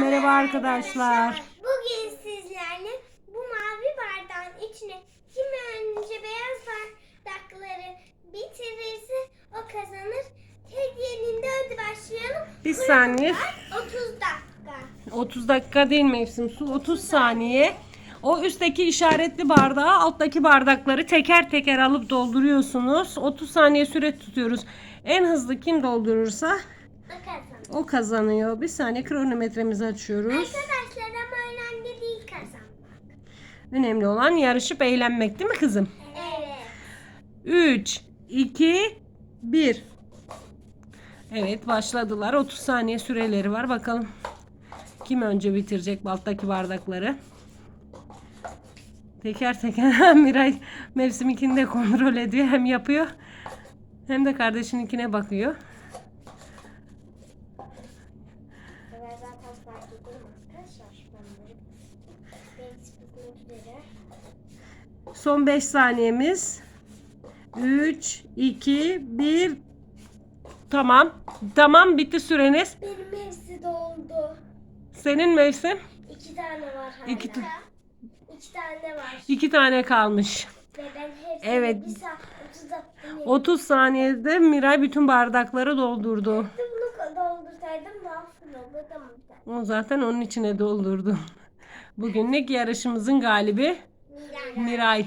Merhaba arkadaşlar. Bugün sizlerle bu mavi bardağın içine kim önce beyaz bardakları bitirirse o kazanır. Hediyenin de hadi başlayalım. Bir saniye. 30 dakika. 30 dakika değil mevsim su 30 saniye. O üstteki işaretli bardağı alttaki bardakları teker teker alıp dolduruyorsunuz. 30 saniye süre tutuyoruz. En hızlı kim doldurursa O kazanıyor. Bir saniye kronometremizi açıyoruz. Arkadaşlar ama önemli değil kazanmak. Önemli olan yarışıp eğlenmek değil mi kızım? Evet. 3, 2, 1. Evet başladılar. 30 saniye süreleri var. Bakalım kim önce bitirecek alttaki bardakları. Teker teker Miray mevsiminkini de kontrol ediyor. Hem yapıyor hem de kardeşininkine bakıyor. Ben zaten fark ediyorum arkadaşlar. Bitmek üzere. Son 5 saniyemiz. 3, 2, 1. Tamam. Tamam bitti süreniz. Benim hepsi doldu. Senin mevsim İki tane var hala. İki ta- İki tane var. 2 tane kalmış. Ve ben hepsini Evet. bir saat 30 dakika 30 saniyede Miray bütün bardakları doldurdu. Bunu doldursaydım daha olurdu. O zaten onun içine doldurdu. Bugünlük yarışımızın galibi Miray. Bay